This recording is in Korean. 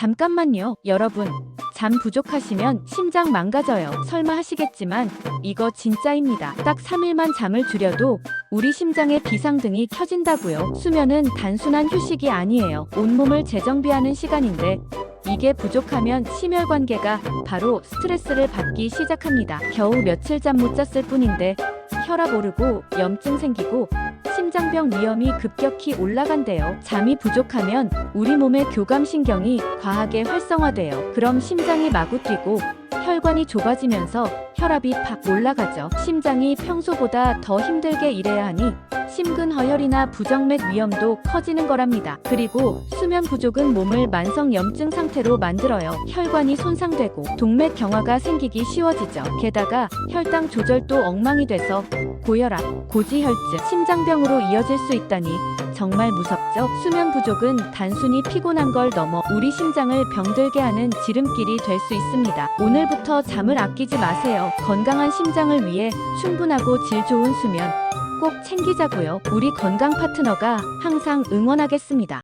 잠깐만요, 여러분. 잠 부족하시면 심장 망가져요. 설마 하시겠지만 이거 진짜입니다. 딱 3일만 잠을 줄여도 우리 심장의 비상등이 켜진다고요. 수면은 단순한 휴식이 아니에요. 온몸을 재정비하는 시간인데 이게 부족하면 심혈관계가 바로 스트레스를 받기 시작합니다. 겨우 며칠 잠 못 잤을 뿐인데 혈압 오르고 염증 생기고 심장병 위험이 급격히 올라간대요. 잠이 부족하면 우리 몸의 교감신경이 과하게 활성화돼요. 그럼 심장이 마구 뛰고 혈관이 좁아지면서 혈압이 팍 올라가죠. 심장이 평소보다 더 힘들게 일해야 하니 심근허혈이나 부정맥 위험도 커지는 거랍니다. 그리고 수면 부족은 몸을 만성 염증 상태로 만들어요. 혈관이 손상되고 동맥 경화가 생기기 쉬워지죠. 게다가 혈당 조절도 엉망이 돼서 고혈압, 고지혈증, 심장병으로 이어질 수 있다니 정말 무섭죠? 수면 부족은 단순히 피곤한 걸 넘어 우리 심장을 병들게 하는 지름길이 될 수 있습니다. 오늘부터 잠을 아끼지 마세요. 건강한 심장을 위해 충분하고 질 좋은 수면 꼭 챙기자고요. 우리 건강 파트너가 항상 응원하겠습니다.